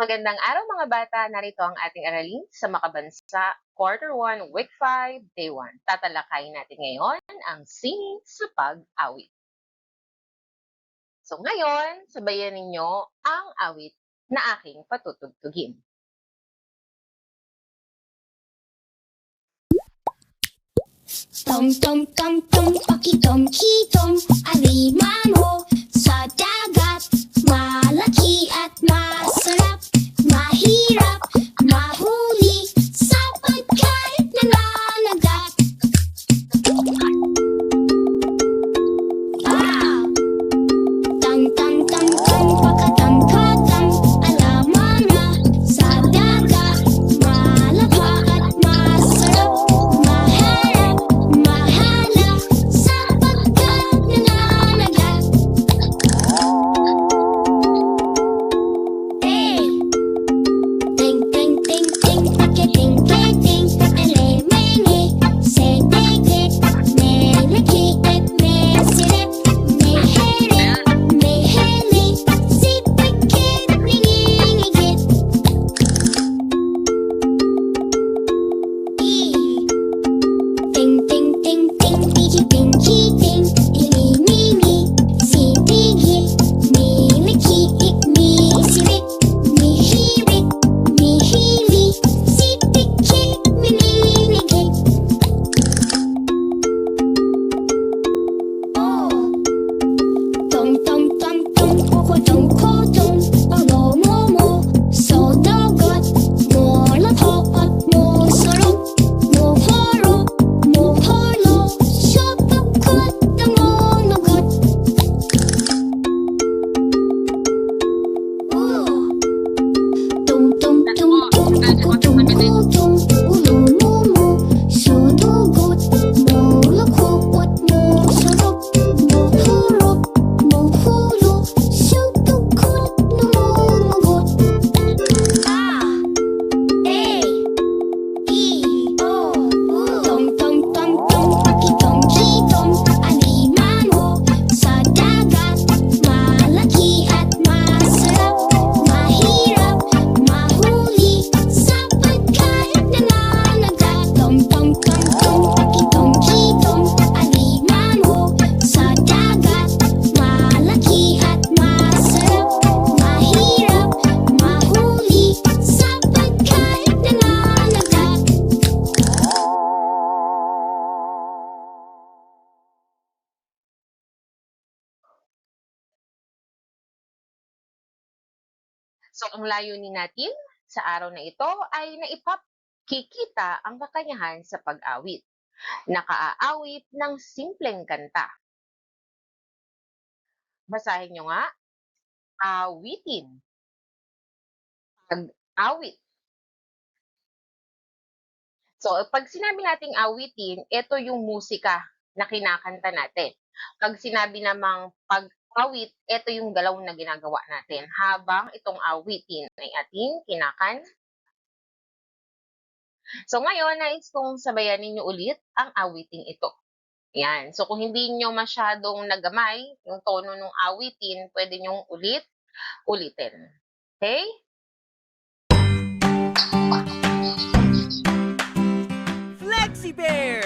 Magandang araw mga bata, narito ang ating aralin sa Makabansa, Quarter 1, Week 5, Day 1. Tatalakayin natin ngayon ang singing sa pag-awit. So ngayon, sabayan ninyo ang awit na aking patutugtugin. Tom tom tom tom pakitom kitom alimango sa malaki at masarap mahirap mahuli Thank you. So ang layunin natin sa araw na ito ay naipakikita ang kakanyahan sa pag-awit. Nakaaawit ng simpleng kanta. Basahin nyo nga, awitin. Pag-awit. So, pag sinabi nating awitin, ito yung musika na kinakanta natin. Pag sinabi namang pag-awit, ito yung galaw na ginagawa natin habang itong awitin ay ating kinakan. So, ngayon, nais kong sabayan ninyo ulit ang awiting ito. Yan. So, kung hindi nyo masyadong nagamay yung tono ng awitin, pwede nyo ulit, ulitin. Okay? Flexi Bear!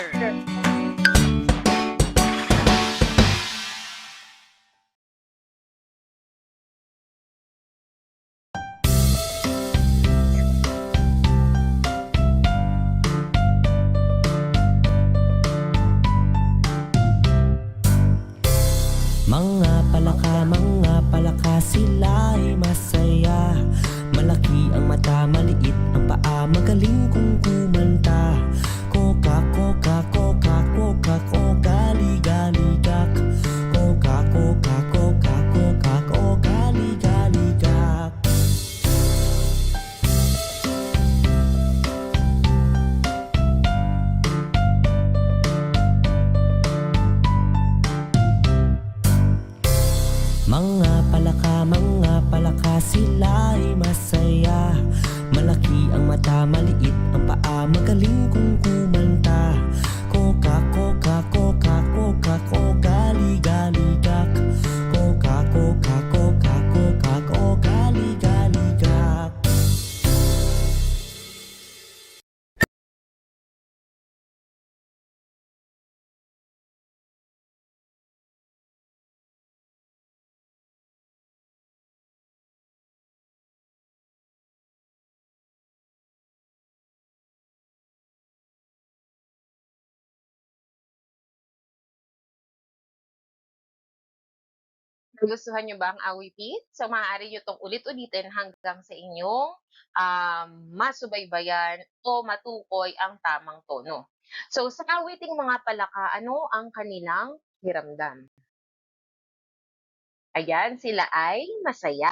Mata, maliit ang paa, magaling kung Nagustuhan niyo ba ang awitin? So, maaari niyo 'tong ulit-ulitin hanggang sa inyong, um, masubaybayan o matukoy ang tamang tono. So, sa awiting mga palaka, ano ang kanilang hiramdam? Ayan, sila ay masaya.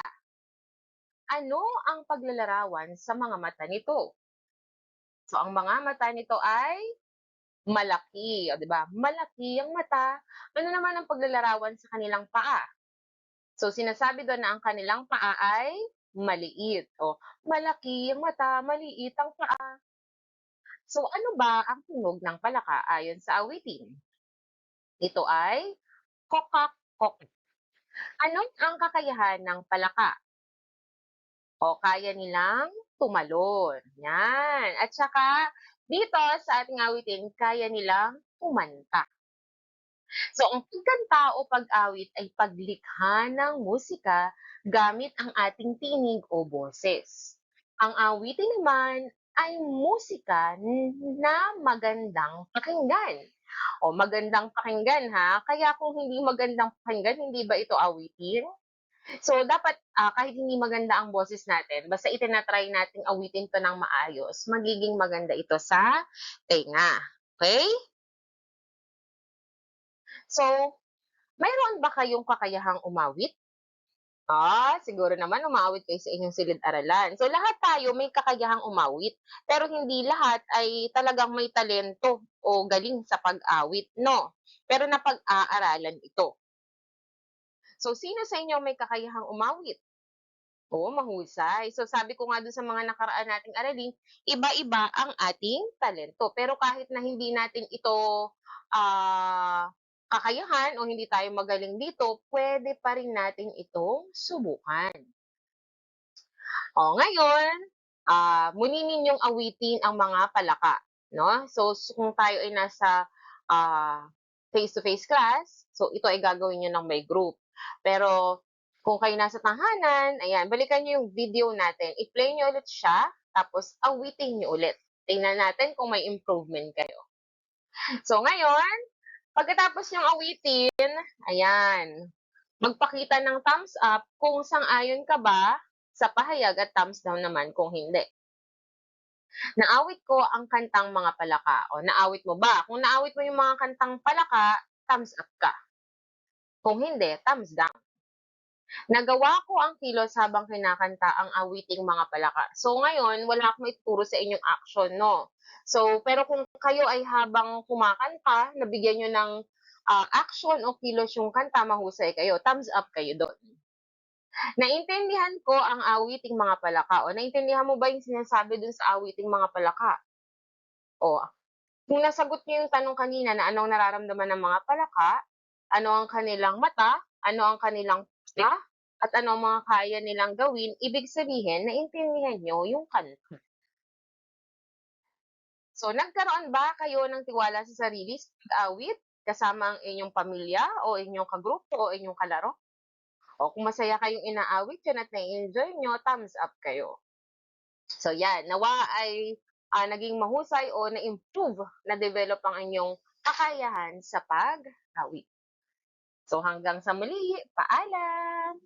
Ano ang paglalarawan sa mga mata nito? So, ang mga mata nito ay malaki, 'di ba? Malaki ang mata. Ano naman ang paglalarawan sa kanilang paa? So, sinasabi doon na ang kanilang paa ay maliit. O, malaki ang mata, maliit ang paa. So, ano ba ang tunog ng palaka ayon sa awitin? Ito ay kokak-kok. Ano ang kakayahan ng palaka? O, kaya nilang tumalon. Yan. At saka, dito sa ating awitin, kaya nilang kumanta. So, ang pagkanta o pag-awit ay paglikha ng musika gamit ang ating tinig o boses. Ang awitin naman ay musika na magandang pakinggan. O magandang pakinggan ha. Kaya kung hindi magandang pakinggan, hindi ba ito awitin? So, dapat ah, kahit hindi maganda ang boses natin, basta itinatry nating awitin to ng maayos, magiging maganda ito sa tenga. Okay? So, mayroon ba kayong kakayahang umawit? Ah, siguro naman umawit kayo sa inyong silid-aralan. So, lahat tayo may kakayahang umawit, pero hindi lahat ay talagang may talento o galing sa pag-awit, no? Pero napag-aaralan ito. So, sino sa inyo may kakayahang umawit? Oo, mahusay. So, sabi ko nga dun sa mga nakaraan nating aralin, iba-iba ang ating talento. Pero kahit na hindi natin ito ah, kakayahan o hindi tayo magaling dito, pwede pa rin natin itong subukan. O, ngayon, ah, muli ninyong awitin ang mga palaka. No? So, kung tayo ay nasa ah, face-to-face class, so ito ay gagawin nyo ng may group. Pero, kung kayo nasa tahanan, ayan, balikan nyo yung video natin. I-play nyo ulit siya, tapos awitin nyo ulit. Tingnan natin kung may improvement kayo. So, ngayon, pagkatapos nyong awitin, ayan, magpakita ng thumbs up kung sang-ayon ka ba sa pahayag at thumbs down naman kung hindi. Naawit ko ang kantang mga palaka. O, naawit mo ba? Kung naawit mo yung mga kantang palaka, thumbs up ka. Kung hindi, thumbs down. Nagawa ko ang kilos habang kinakanta ang awiting mga palaka. So ngayon, wala akong ituturo sa inyong action, no? So, pero kung kayo ay habang kumakanta, nabigyan nyo ng ah, action o kilos yung kanta, mahusay kayo. Thumbs up kayo doon. Naintindihan ko ang awiting mga palaka. O, naintindihan mo ba yung sinasabi dun sa awiting mga palaka? O, kung nasagot niyo yung tanong kanina na anong nararamdaman ng mga palaka, ano ang kanilang mata, ano ang kanilang paa, at ano mga kaya nilang gawin, ibig sabihin, naintindihan nyo yung kanta. So, nagkaroon ba kayo ng tiwala sa sarili sa pag-awit kasama ang inyong pamilya o inyong kagrupo o inyong kalaro? O kung masaya kayong inaawit yan at na-enjoy nyo, thumbs up kayo. So, yan. Nawa ay ah, naging mahusay o na-improve, na-develop ang inyong kakayahan sa pag-awit. So, hanggang sa muli, paalam!